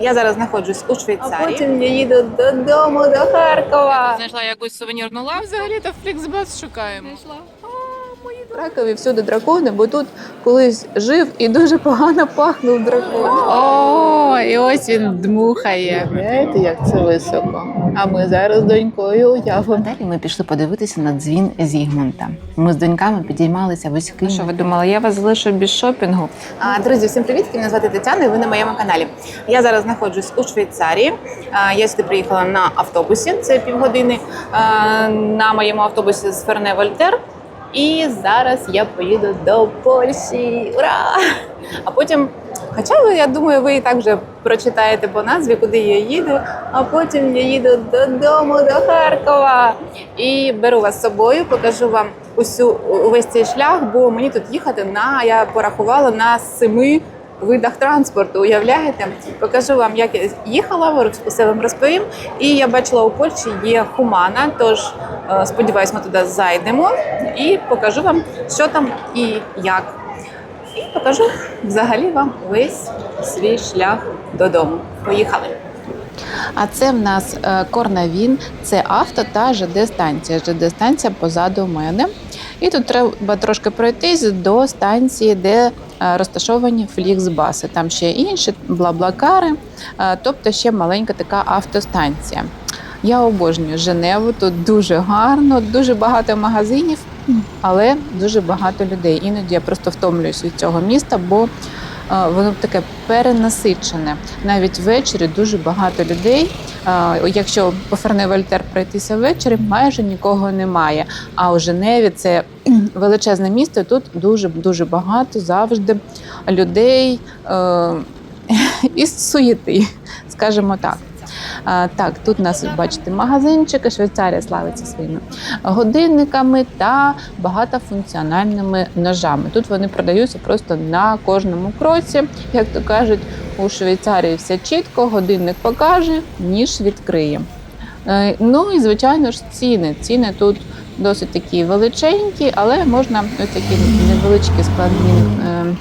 Я зараз знаходжусь у Швейцарії. А потім я їду додому до Харкова. Знайшла якусь сувенірну лаву взагалі та фліксбас шукаємо. Знайшла. В Кракові всюди дракони, бо тут колись жив і дуже погано пахнув дракон. О, і ось він дмухає. Знаєте, як це високо? А ми зараз з донькою уявимо. Далі ми пішли подивитися на дзвін Зігмунта. Ми з доньками підіймалися вузьким. Що ви думали, я вас залишу без шопінгу? А, Друзі, всім привіт! Мене звати Тетяна, і ви на моєму каналі. Я зараз знаходжусь у Швейцарії. А, Я сюди приїхала на автобусі, це півгодини а, на моєму автобусі з Ферне Вольтер. І зараз я поїду до Польщі. Ура! А потім, хоча ви, я думаю, ви і так вже прочитаєте по назві, куди я їду. А потім я їду додому до Харкова. І беру вас з собою, покажу вам усю увесь цей шлях, бо мені тут їхати на я порахувала на семи видах транспорту. Уявляєте? Покажу вам, як я їхала, все вам розповім. І я бачила у Польщі є Хумана, тож е, сподіваюсь, ми туди зайдемо і покажу вам, що там і як. І покажу взагалі вам весь свій шлях додому. Поїхали! А це в нас е, Корнавін, це авто та ЖД станція. ЖД станція позаду мене. І тут треба трошки пройтись до станції, де е, розташовані фліксбаси. Там ще інші блаблакари, е, тобто ще маленька така автостанція. Я обожнюю Женеву, тут дуже гарно, дуже багато магазинів, але дуже багато людей. Іноді я просто втомлююсь від цього міста, бо воно таке перенасичене. Навіть ввечері дуже багато людей. Е, Якщо по Ферне Вольтер пройтися ввечері, майже нікого немає. А у Женеві це величезне місто. Тут дуже дуже багато завжди людей із суєти, скажімо так. Так, тут у нас бачите магазинчики. Швейцарія славиться своїми годинниками та багатофункціональними ножами. Тут вони продаються просто на кожному кроці. Як то кажуть, у Швейцарії все чітко, годинник покаже, ніж відкриє. Е, Ну і звичайно ж ціни. Ціни тут досить такі величенькі, але можна ось такі невеличкі складні е,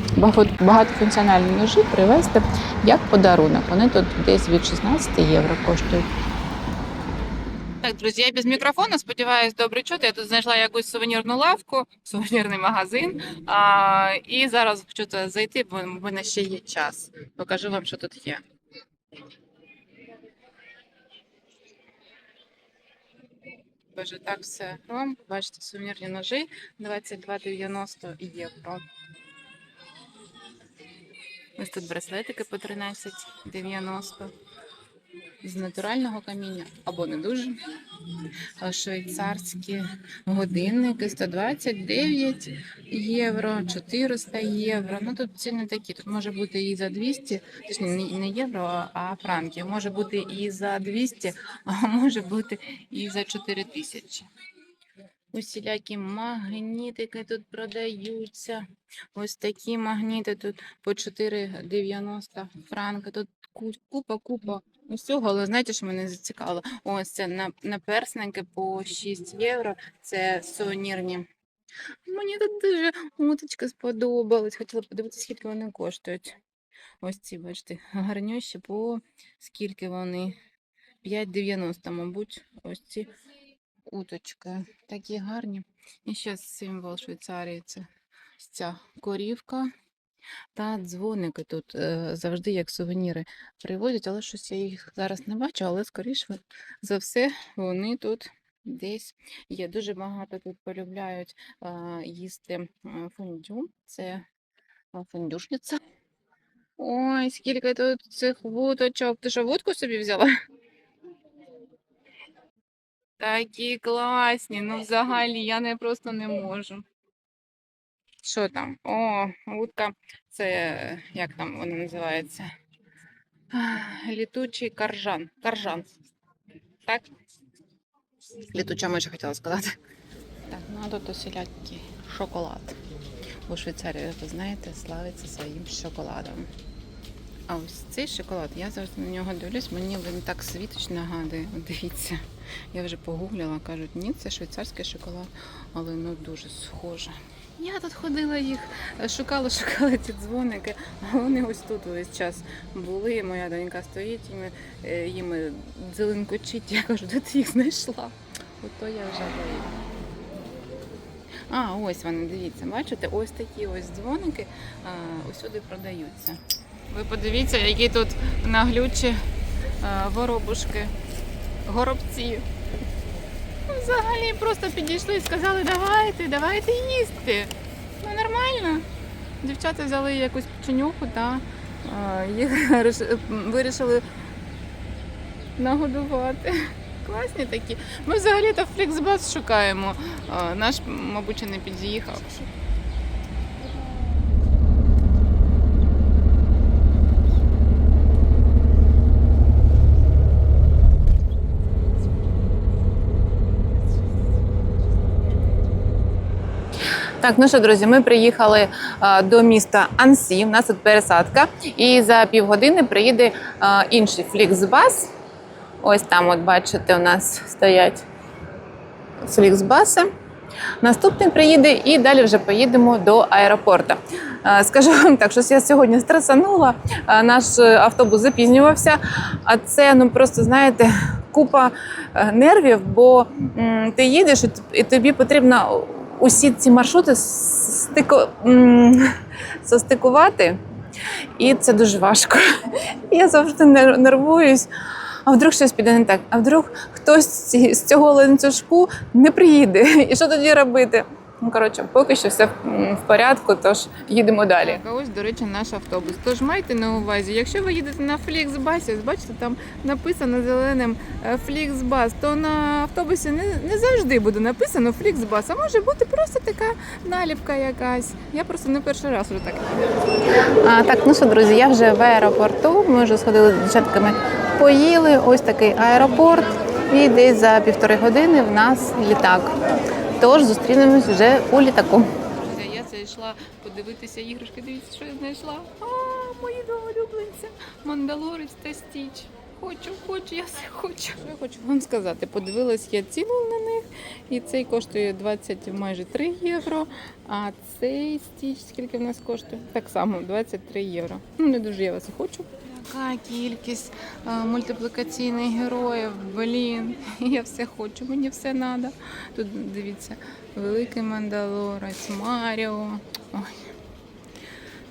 багатофункціональні ножі привезти як подарунок. Вони тут десь від 16 євро коштують. Так, друзі, я без мікрофона. Сподіваюсь, добре чути. Я тут знайшла якусь сувенірну лавку, сувенірний магазин. А, і зараз хочу зайти, бо в мене ще є час. Покажу вам, що тут є. Боже, так все хром. Бачите, сувенірні ножі 22,90 євро. Ось тут браслетики по 13,90 з натурального каміння або не дуже. Швейцарські годинники 129 євро, 400 євро. Ну тут ціни такі. Тут може бути і за 200, точніше не- не євро, а франків. Може бути і за 200, а може бути і за 4 тисячі. Усілякі магнітики тут продаються. Ось такі магніти тут по 4,90 франка. Тут купа, купа усього, але знаєте, що мене зацікавило? Ось це на, наперсненьке по 6 євро. Це сувенірні. Мені тут дуже уточка сподобалась. Хотіла подивитися, скільки вони коштують. Ось ці, бачите, гарнющі по скільки вони? 5,90, мабуть, ось ці уточки. Такі гарні. І ще символ Швейцарії це ця корівка. Та дзвоники тут е, завжди як сувеніри привозять, але щось я їх зараз не бачу, але скоріше за все вони тут десь є. Дуже багато тут полюбляють е, їсти фондю. Це фондюшниця. Ой, скільки тут цих вудочок. Ти що, вудку собі взяла? Такі класні, ну взагалі я не просто не можу. Що там? О, вудка, це як там вона називається? Літучий каржан. Каржан. Так? Літуча миша хотіла сказати. Так, ну а тут усілякий шоколад. У Швейцарії, ви знаєте, славиться своїм шоколадом. А ось цей шоколад, я завжди на нього дивлюсь, мені він так світоч нагадує. Дивіться, я вже погуглила, кажуть, ні, це швейцарський шоколад, але ну дуже схоже. Я тут ходила їх, е, шукала, шукала ці дзвоники, а вони ось тут весь час були. Моя донька стоїть, е, їм дзеленкочить. Я кажу, де ти їх знайшла? Ото я вже виїду. А, ось вони, дивіться, бачите, ось такі ось дзвоники усюди продаються. Ви подивіться, які тут наглючі воробушки, горобці. Ну, Взагалі просто підійшли і сказали, давайте, давайте їсти. Ну нормально. Дівчата взяли якусь печенюху та їх вирішили нагодувати. Класні такі. Ми взагалі-то фліксбас шукаємо. Наш, мабуть, не під'їхав. Так, ну що, друзі, ми приїхали а, до міста Ансі. У нас тут пересадка, і за півгодини приїде а, інший фліксбас. Ось там, от бачите, у нас стоять фліксбаси. Наступний приїде і далі вже поїдемо до аеропорту. Е, Скажу вам так, що я сьогодні стресанула, е, наш е, автобус запізнювався, а це ну просто знаєте купа е, нервів, бо ти їдеш і тобі потрібно усі ці маршрути стику... состикувати, і це дуже важко. Я завжди нер- нервуюсь. А вдруг щось піде не так? А вдруг хтось з цього ланцюжку не приїде? І що тоді робити? Ну, коротше, поки що все в порядку, тож їдемо далі. Так, а ось, до речі, наш автобус. Тож майте на увазі, якщо ви їдете на Фліксбасі, ось бачите, там написано зеленим е, Фліксбас, то на автобусі не, не завжди буде написано Фліксбас, а може бути просто така наліпка якась. Я просто не перший раз вже так. А, так, ну що, друзі, я вже в аеропорту. Ми вже сходили з дівчатками, поїли. Ось такий аеропорт. І десь за півтори години в нас літак. Тож зустрінемось вже у літаку. Я це йшла подивитися іграшки. Дивіться, що я знайшла. А, мої два улюбленця. Мандалорець та стіч. Хочу, хочу, я все хочу. Що я хочу вам сказати? Подивилась я ціну на них, і цей коштує 20 майже 3 євро. А цей стіч скільки в нас коштує? Так само 23 євро. Ну не дуже я вас хочу. Яка кількість а, мультиплікаційних героїв, блін, я все хочу, мені все треба. Тут дивіться, великий мандалорець, Маріо. Ой.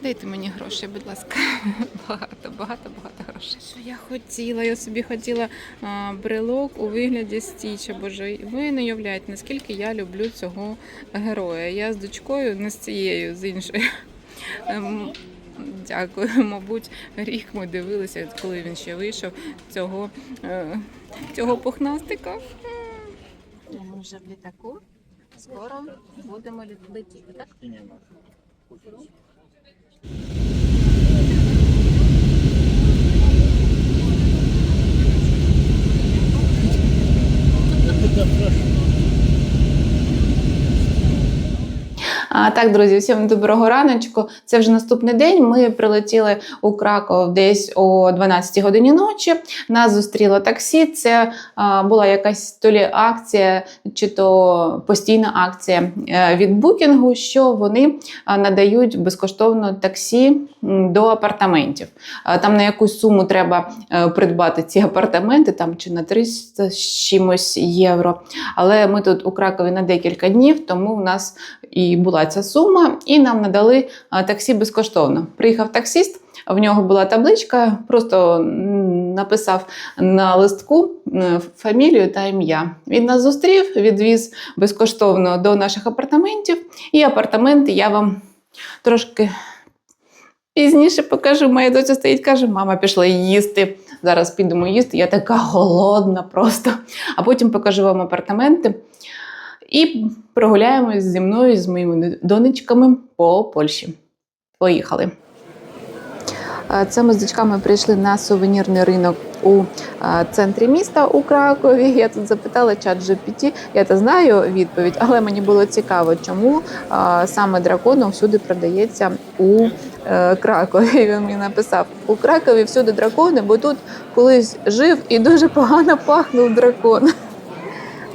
Дайте мені гроші, будь ласка. Багато, багато, багато грошей. Що я хотіла? Я собі хотіла а, брелок у вигляді стіча. Боже, ви не уявляєте, наскільки я люблю цього героя. Я з дочкою, не з цією, з іншою. Дякую. Мабуть, рік ми дивилися, коли він ще вийшов, цього, е, цього пухнастика. Ми вже в літаку. Скоро будемо летіти, так? А, так, друзі, всім доброго раночку. Це вже наступний день. Ми прилетіли у Краков десь о 12 годині ночі. Нас зустріло таксі. Це а, була якась то лі акція, чи то постійна акція е, від букінгу, що вони надають безкоштовно таксі до апартаментів. Там на якусь суму треба е, придбати ці апартаменти, там чи на 300 з чимось євро. Але ми тут у Кракові на декілька днів, тому в нас і була ця сума, і нам надали таксі безкоштовно. Приїхав таксіст, в нього була табличка, просто написав на листку фамілію та ім'я. Він нас зустрів, відвіз безкоштовно до наших апартаментів, і апартаменти я вам трошки. Пізніше покажу, моя доця стоїть, каже: мама пішла їсти. Зараз підемо їсти. Я така голодна просто. А потім покажу вам апартаменти. І прогуляємось зі мною, з моїми донечками по Польщі. Поїхали. Це ми з дочками прийшли на сувенірний ринок у центрі міста у Кракові. Я тут запитала чат GPT. Я то знаю відповідь, але мені було цікаво, чому саме дракон всюди продається у е, Кракові. Він мені написав: у Кракові всюди дракони, бо тут колись жив і дуже погано пахнув дракон.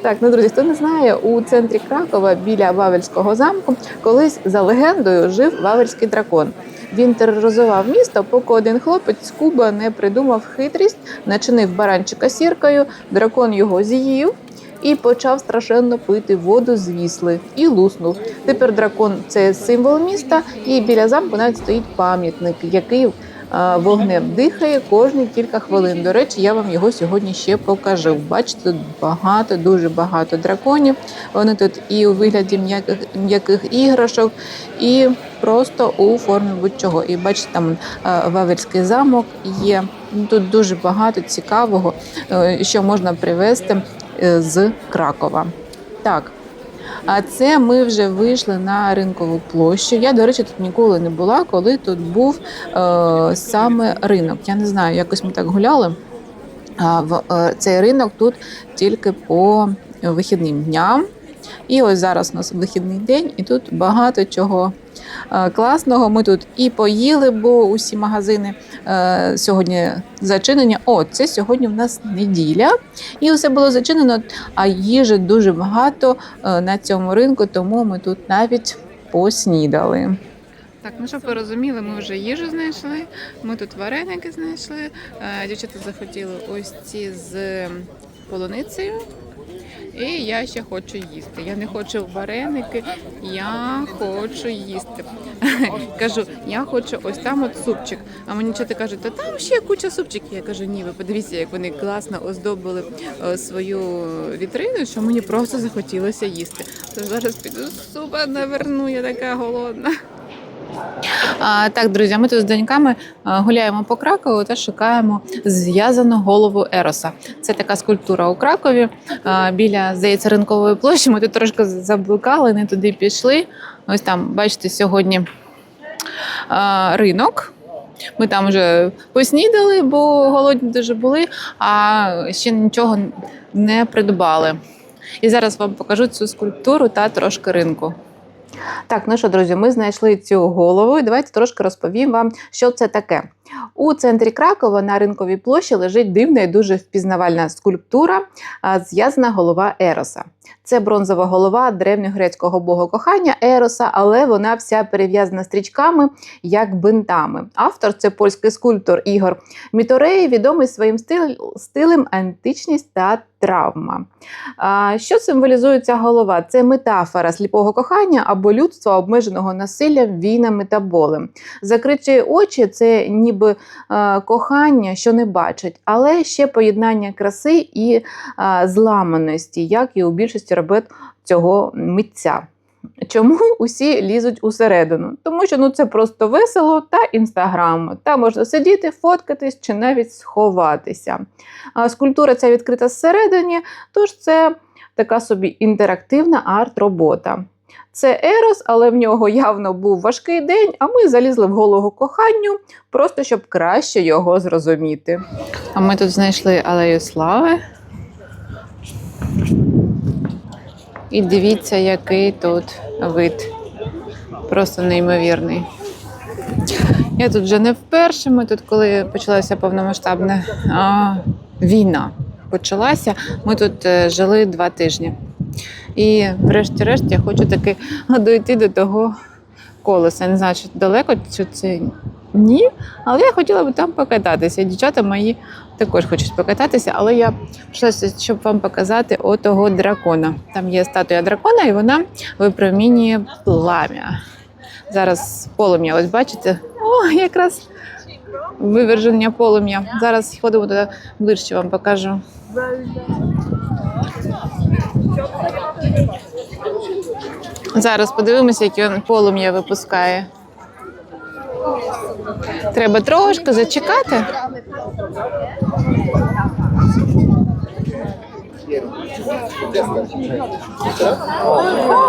Так, ну друзі, хто не знає, у центрі Кракова біля Вавельського замку колись за легендою жив Вавельський дракон. Він тероризував місто, поки один хлопець з Куба не придумав хитрість, начинив баранчика сіркою, дракон його з'їв і почав страшенно пити воду з вісли і луснув. Тепер дракон це символ міста, і біля замку навіть стоїть пам'ятник, який вогнем дихає кожні кілька хвилин. До речі, я вам його сьогодні ще покажу. Бачите, багато, дуже багато драконів. Вони тут і у вигляді м'яких м'яких іграшок, і просто у формі будь-чого. І бачите, там Вавельський замок є. Ну, Тут дуже багато цікавого, е, що можна привезти е, з Кракова. Так. А це ми вже вийшли на ринкову площу. Я, до речі, тут ніколи не була, коли тут був е, саме ринок. Я не знаю, якось ми так гуляли. А в е, цей ринок тут тільки по вихідним дням. І ось зараз у нас вихідний день, і тут багато чого е, класного. Ми тут і поїли, бо усі магазини е, сьогодні зачинені. О, це сьогодні в нас неділя, і усе було зачинено. А їжі дуже багато е, на цьому ринку, тому ми тут навіть поснідали. Так, ну щоб ви розуміли, ми вже їжу знайшли. Ми тут вареники знайшли. Дівчата захотіли ось ці з полуницею. І я ще хочу їсти. Я не хочу вареники, я хочу їсти. кажу, я хочу ось там от супчик. А мені чати кажуть, та там ще куча супчиків. Я кажу, ні, ви подивіться, як вони класно оздобили е, свою вітрину, що мені просто захотілося їсти. То зараз піду супа наверну, я така голодна. А, так, друзі, ми тут з доньками гуляємо по Кракову та шукаємо зв'язану голову Ероса. Це така скульптура у Кракові а, біля, здається, ринкової площі. Ми тут трошки заблукали, не туди пішли. Ось там, бачите, сьогодні а, ринок. Ми там вже поснідали, бо голодні дуже були, а ще нічого не придбали. І зараз вам покажу цю скульптуру та трошки ринку. Так, ну що, друзі, ми знайшли цю голову. І давайте трошки розповім вам, що це таке. У центрі Кракова на ринковій площі лежить дивна і дуже впізнавальна скульптура, зв'язана голова Ероса. Це бронзова голова древньогрецького бога кохання Ероса, але вона вся перев'язана стрічками як бинтами. Автор це польський скульптор Ігор Міторей, відомий своїм стилем античність та травма. Що символізує ця голова? Це метафора сліпого кохання або людства, обмеженого насиллям, війнами та болем. Закриті очі це ніби е, кохання, що не бачать, але ще поєднання краси і е, зламаності, як і у більшості робит цього митця. Чому усі лізуть усередину? Тому що ну це просто весело та інстаграм. Там можна сидіти, фоткатись чи навіть сховатися. А скульптура ця відкрита зсередині, тож це така собі інтерактивна арт-робота. Це Ерос, але в нього явно був важкий день, а ми залізли в голову коханню, просто щоб краще його зрозуміти. А ми тут знайшли алею слави. І дивіться, який тут вид. Просто неймовірний. Я тут вже не вперше. Ми тут, коли почалася повномасштабна війна, почалася, ми тут е, жили два тижні. І врешті-решт я хочу таки дойти до того колеса. Не знаю, чи далеко, чи це ні. Але я хотіла би там покататися. Дівчата мої також хочуть покататися, але я прийшла, щоб вам показати отого дракона. Там є статуя дракона, і вона випромінює плам'я. Зараз полум'я, ось бачите? О, якраз виверження полум'я. Зараз ходимо туди ближче вам покажу. Зараз подивимося, яке він полум'я випускає. Треба трошки зачекати.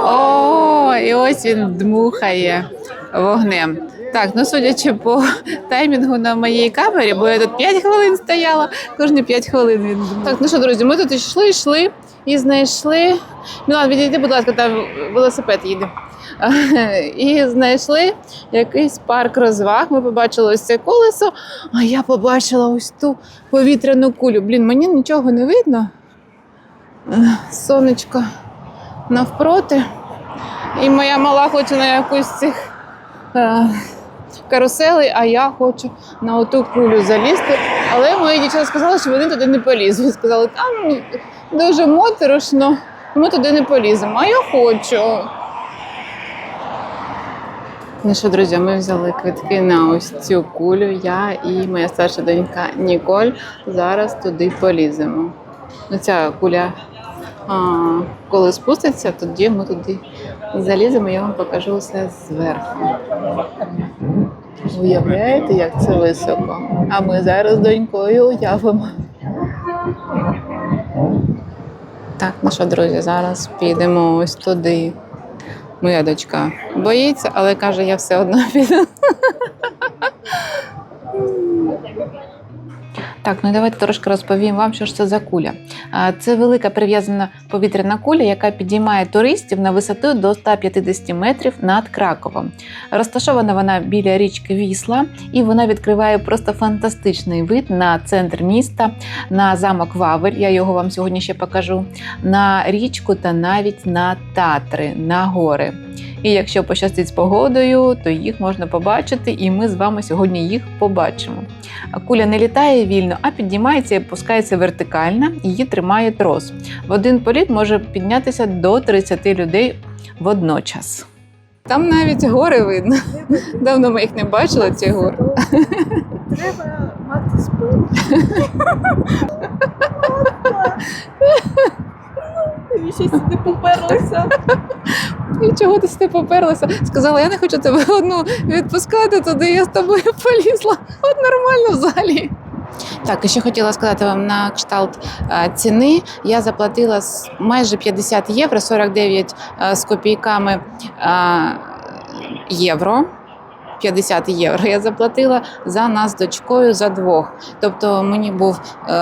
О, і ось він дмухає вогнем. Так, ну судячи по таймінгу на моїй камері, бо я тут 5 хвилин стояла, кожні 5 хвилин він. Так, ну що, друзі, ми тут йшли, йшли і знайшли. Ну, ладно, відійди, будь ласка, там велосипед їде. І знайшли якийсь парк розваг. Ми побачили ось це колесо, а я побачила ось ту повітряну кулю. Блін, мені нічого не видно. Е, Сонечко навпроти. І моя мала хоче на якусь цих е, каруселей, а я хочу на оту кулю залізти. Але мої дівчата сказали, що вони туди не полізуть. Сказали, там дуже моторошно, ми туди не поліземо. А я хочу. Ну що, друзі, ми взяли квитки на ось цю кулю. Я і моя старша донька Ніколь зараз туди поліземо. Ну, ця куля, а, коли спуститься, тоді ми туди заліземо, я вам покажу все зверху. Уявляєте, як це високо? А ми зараз з донькою уявимо. Так, ну що, друзі, зараз підемо ось туди. Моя дочка боїться, але каже, я все одно піду. Так, ну давайте трошки розповім вам, що ж це за куля. Це велика прив'язана повітряна куля, яка підіймає туристів на висоту до 150 метрів над Краковом. Розташована вона біля річки Вісла, і вона відкриває просто фантастичний вид на центр міста, на замок Вавель. Я його вам сьогодні ще покажу, на річку та навіть на Татри, на гори. І якщо пощастить з погодою, то їх можна побачити, і ми з вами сьогодні їх побачимо. Куля не літає вільно, а піднімається і опускається вертикально, її тримає трос. В один політ може піднятися до 30 людей водночас. Там навіть гори видно. Давно ми їх не бачили, ці гори. Треба мати. Ви ще сюди поперлися. І чого ти сюди поперлася? Сказала, я не хочу тебе одну відпускати туди, я з тобою полізла. От нормально взагалі. Так, і ще хотіла сказати вам на кшталт е, ціни. Я заплатила майже 50 євро, 49 е, з копійками е, євро. 50 євро я заплатила за нас з дочкою за двох. Тобто мені був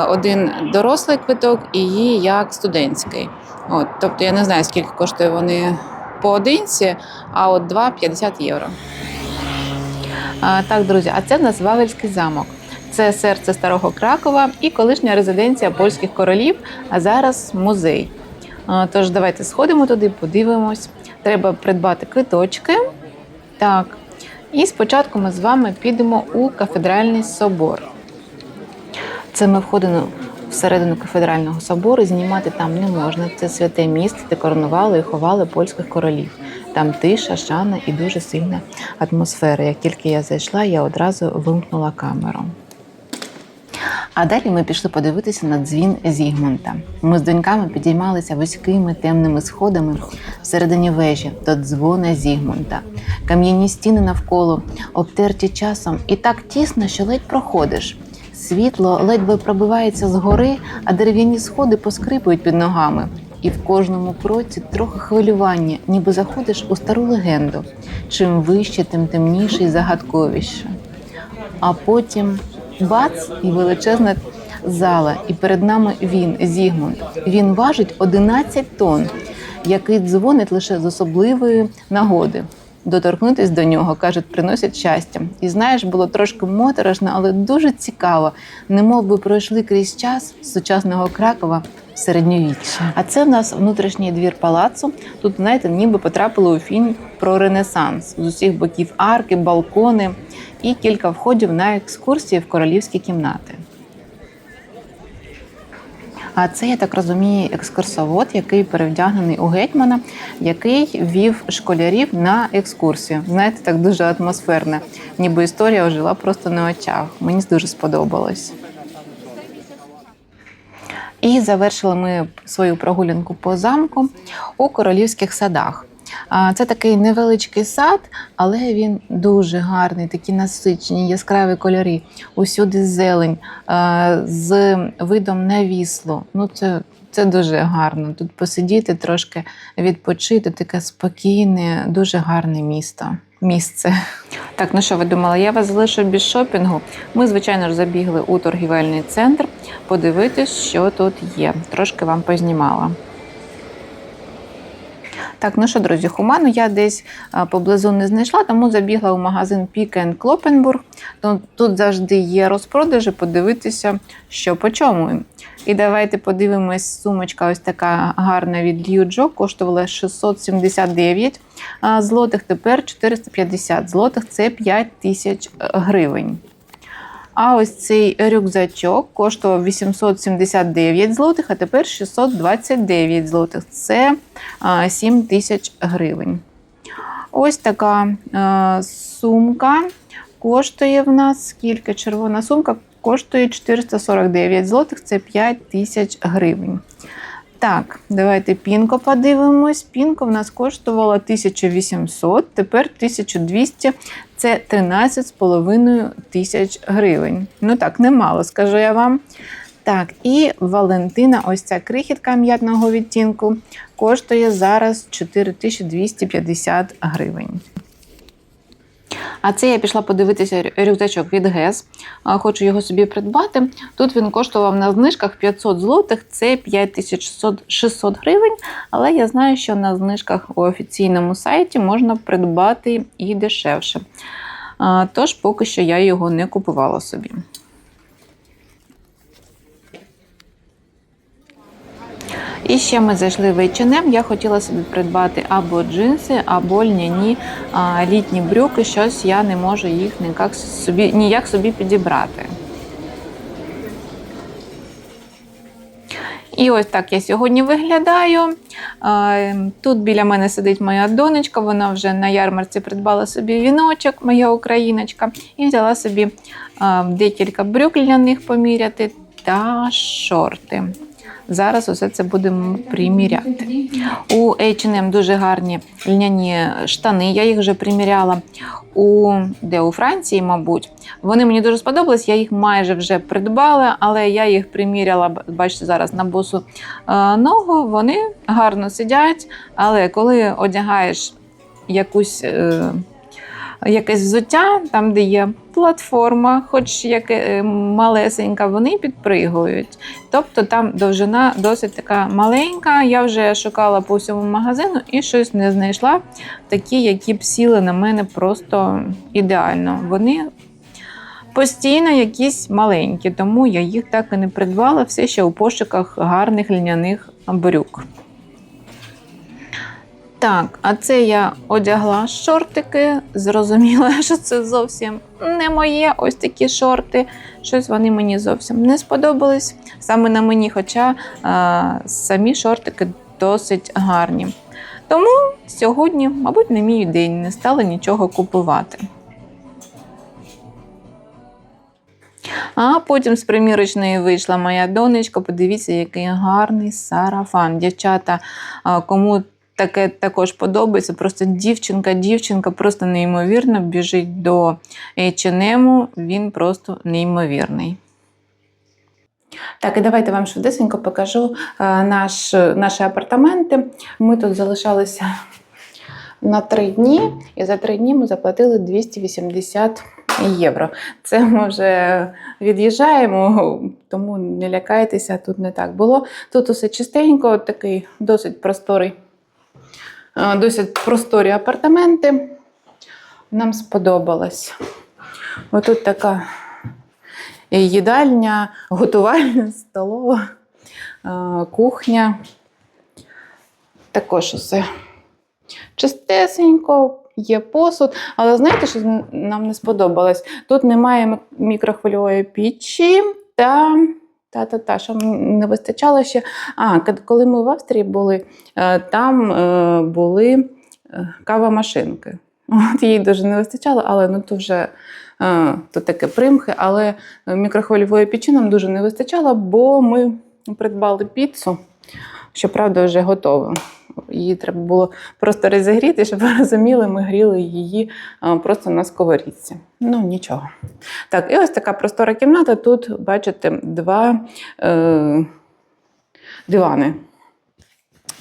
один дорослий квиток і її як студентський. От, тобто я не знаю, скільки коштує вони поодинці, а от два 50 євро. Так, друзі, а це в нас Вавельський замок. Це серце старого Кракова і колишня резиденція польських королів, а зараз музей. Тож давайте сходимо туди, подивимось. Треба придбати квиточки. Так. І спочатку ми з вами підемо у кафедральний собор. Це ми входимо всередину кафедрального собору. Знімати там не можна. Це святе місце, де коронували і ховали польських королів. Там тиша, шана і дуже сильна атмосфера. Як тільки я зайшла, я одразу вимкнула камеру. А далі ми пішли подивитися на дзвін Зігмунта. Ми з доньками підіймалися вузькими темними сходами всередині вежі до дзвона Зігмунта. Кам'яні стіни навколо обтерті часом і так тісно, що ледь проходиш. Світло ледве пробивається згори, а дерев'яні сходи поскрипують під ногами. І в кожному кроці трохи хвилювання, ніби заходиш у стару легенду. Чим вище, тим темніше і загадковіше. А потім бац і величезна зала. І перед нами він, Зігмунд. Він важить 11 тонн, який дзвонить лише з особливої нагоди. Доторкнутись до нього, кажуть, приносять щастя. І знаєш, було трошки моторошно, але дуже цікаво. Немов би пройшли крізь час сучасного Кракова в середньовіччя. А це в нас внутрішній двір палацу. Тут, знаєте, ніби потрапили у фільм про Ренесанс з усіх боків арки, балкони і кілька входів на екскурсії в королівські кімнати. А це, я так розумію, екскурсовод, який перевдягнений у гетьмана, який вів школярів на екскурсію. Знаєте, так дуже атмосферне, ніби історія ожила просто на очах. Мені дуже сподобалось. І завершили ми свою прогулянку по замку у королівських садах. Це такий невеличкий сад, але він дуже гарний, такі насичені, яскраві кольори. Усюди зелень з видом на віслу. Ну, це, це дуже гарно. Тут посидіти, трошки відпочити, таке спокійне, дуже гарне місто. Місце. Так, ну що ви думали, я вас залишу без шопінгу. Ми, звичайно ж, забігли у торгівельний центр подивитись, що тут є. Трошки вам познімала. Так, ну що, друзі, хуману я десь поблизу не знайшла, тому забігла у магазин Pick Клопенбург. Тут завжди є розпродажі, подивитися, що по чому. І давайте подивимось, сумочка ось така гарна від Liujo, коштувала 679 злотих, тепер 450 злотих, це 5 тисяч гривень. А ось цей рюкзачок коштував 879 злотих, а тепер 629 злотих. Це 7 тисяч гривень. Ось така сумка коштує в нас скільки? Червона сумка коштує 449 злотих, це 5 тисяч гривень. Так, давайте пінко подивимось. Пінко в нас коштувало 1800, тепер 1200, це 13,5 тисяч гривень. Ну так, немало, скажу я вам. Так, і Валентина, ось ця крихітка м'ятного відтінку, коштує зараз 4250 гривень. А це я пішла подивитися рюкзачок від ГЕС. Хочу його собі придбати. Тут він коштував на знижках 500 злотих, це 5600 гривень. Але я знаю, що на знижках у офіційному сайті можна придбати і дешевше. Тож поки що я його не купувала собі. І ще ми зайшли в H&M. Я хотіла собі придбати або джинси, або льняні а, літні брюки. Щось я не можу їх ніяк собі, ніяк собі підібрати. І ось так я сьогодні виглядаю. Тут біля мене сидить моя донечка, вона вже на ярмарці придбала собі віночок, моя україночка, і взяла собі декілька брюк льняних поміряти та шорти. Зараз усе це будемо приміряти. У H&M дуже гарні льняні штани. Я їх вже приміряла у де у Франції, мабуть. Вони мені дуже сподобались. Я їх майже вже придбала, але я їх приміряла, бачите, зараз на босу е, ногу. Вони гарно сидять, але коли одягаєш якусь. Е, Якесь взуття, там, де є платформа, хоч яке е, малесенька, вони підпригують. Тобто там довжина досить така маленька. Я вже шукала по всьому магазину і щось не знайшла. Такі, які б сіли на мене просто ідеально. Вони постійно якісь маленькі, тому я їх так і не придбала, все ще у пошуках гарних льняних брюк. Так, а це я одягла шортики. Зрозуміла, що це зовсім не моє. Ось такі шорти. Щось вони мені зовсім не сподобались. Саме на мені, хоча а, самі шортики досить гарні. Тому сьогодні, мабуть, не мій день, не стала нічого купувати. А потім з примірочної вийшла моя донечка. Подивіться, який гарний сарафан. Дівчата, кому таке також подобається. Просто дівчинка, дівчинка просто неймовірно біжить до H&M, Він просто неймовірний. Так, і давайте вам швидесенько покажу е, наш, наші апартаменти. Ми тут залишалися на три дні, і за три дні ми заплатили 280 євро. Це ми вже від'їжджаємо, тому не лякайтеся, тут не так було. Тут усе чистенько, такий досить просторий, досить просторі апартаменти. Нам сподобалось. Отут така їдальня, готувальня, столова, е, кухня. Також усе чистесенько, є посуд. Але знаєте, що нам не сподобалось? Тут немає мікрохвильової печі та. Та-та-та, що не вистачало ще. А, коли ми в Австрії були, е, там е, були е, кавомашинки. От їй дуже не вистачало, але ну то вже то таке примхи. Але мікрохвильової печі нам дуже не вистачало, бо ми придбали піцу, щоправда, вже готову. Її треба було просто розігріти, щоб ви розуміли, ми гріли її просто на сковорідці. Ну, нічого. Так, і ось така простора кімната. Тут, бачите, два е, дивани.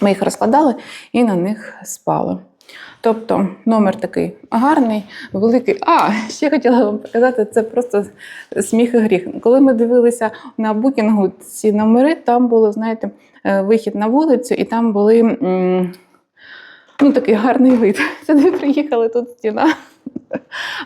Ми їх розкладали і на них спали. Тобто номер такий гарний, великий. А, ще хотіла вам показати, це просто сміх і гріх. Коли ми дивилися на букінгу ці номери, там було, знаєте, е, вихід на вулицю, і там були Ну, такий гарний вид. Сюди приїхали, тут стіна.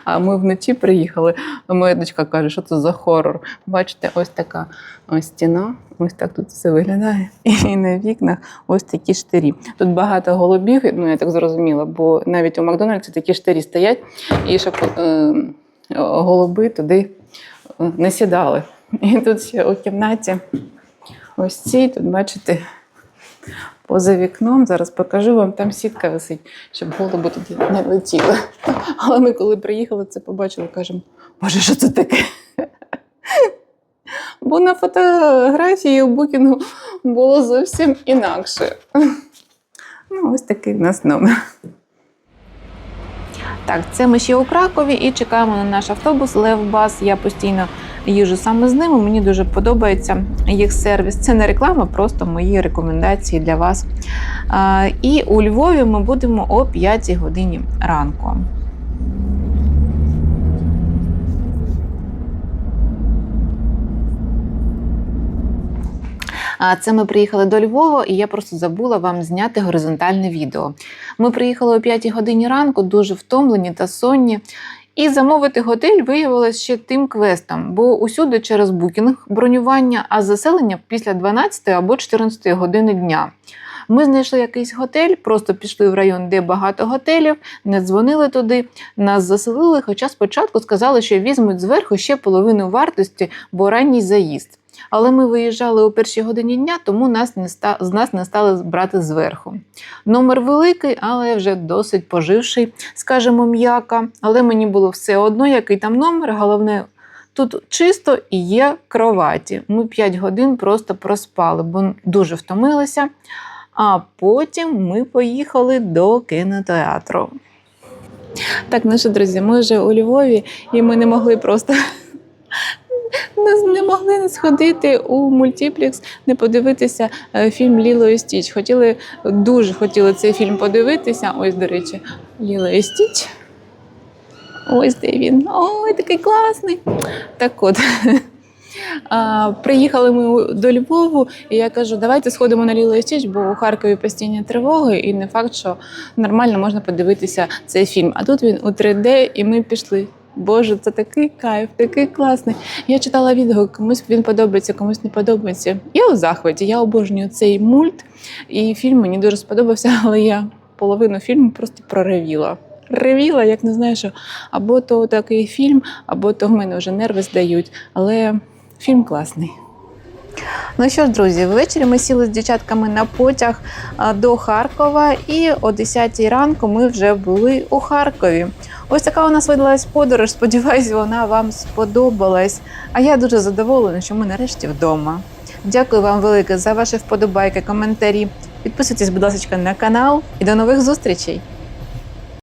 А ми вночі приїхали. Моя дочка каже, що це за хорор. Бачите, ось така ось стіна, ось так тут все виглядає. І на вікнах ось такі штирі. Тут багато голубів, ну я так зрозуміла, бо навіть у Макдональдсі такі штирі стоять, і щоб е, голуби туди е, не сідали. І тут ще у кімнаті ось ці, тут бачите, поза вікном. Зараз покажу вам, там сітка висить, щоб голуби туди не летіли. Але ми, коли приїхали, це побачили, кажемо, боже, що це таке? Бо на фотографії у букінгу було зовсім інакше. Ну, ось такий в нас номер. Так, це ми ще у Кракові і чекаємо на наш автобус Левбас. Я постійно їжу саме з ними. Мені дуже подобається їх сервіс. Це не реклама, просто мої рекомендації для вас. І у Львові ми будемо о 5 годині ранку. Це ми приїхали до Львова, і я просто забула вам зняти горизонтальне відео. Ми приїхали о 5 годині ранку, дуже втомлені та сонні. І замовити готель виявилось ще тим квестом, бо усюди через букінг бронювання, а заселення після 12 або 14 години дня. Ми знайшли якийсь готель, просто пішли в район, де багато готелів, не дзвонили туди, нас заселили. Хоча спочатку сказали, що візьмуть зверху ще половину вартості, бо ранній заїзд. Але ми виїжджали о першій годині дня, тому нас не ста... з нас не стали брати зверху. Номер великий, але вже досить поживший, скажімо, м'яко. Але мені було все одно, який там номер. Головне, тут чисто і є кроваті. Ми 5 годин просто проспали, бо дуже втомилися. А потім ми поїхали до кінотеатру. Так, наші друзі, ми вже у Львові, і ми не могли просто не, могли не сходити у мультиплекс, не подивитися е, фільм Ліло і Стіч. Хотіли дуже хотіли цей фільм подивитися. Ось, до речі, Ліло і Стіч. Ось де він. Ой, такий класний. Так от. Приїхали ми до Львову, і я кажу, давайте сходимо на Ліло і Стіч, бо у Харкові постійні тривоги, і не факт, що нормально можна подивитися цей фільм. А тут він у 3D, і ми пішли. Боже, це такий кайф, такий класний. Я читала відгук, комусь він подобається, комусь не подобається. Я у захваті, я обожнюю цей мульт, і фільм мені дуже сподобався, але я половину фільму просто проревіла. Ревіла, як не знаю, що або то такий фільм, або то в мене вже нерви здають. Але фільм класний. Ну що ж, друзі, ввечері ми сіли з дівчатками на потяг до Харкова, і о 10 ранку ми вже були у Харкові. Ось така у нас видалась подорож. Сподіваюсь, вона вам сподобалась. А я дуже задоволена, що ми нарешті вдома. Дякую вам велике за ваші вподобайки, коментарі. Підписуйтесь, будь ласка, на канал і до нових зустрічей!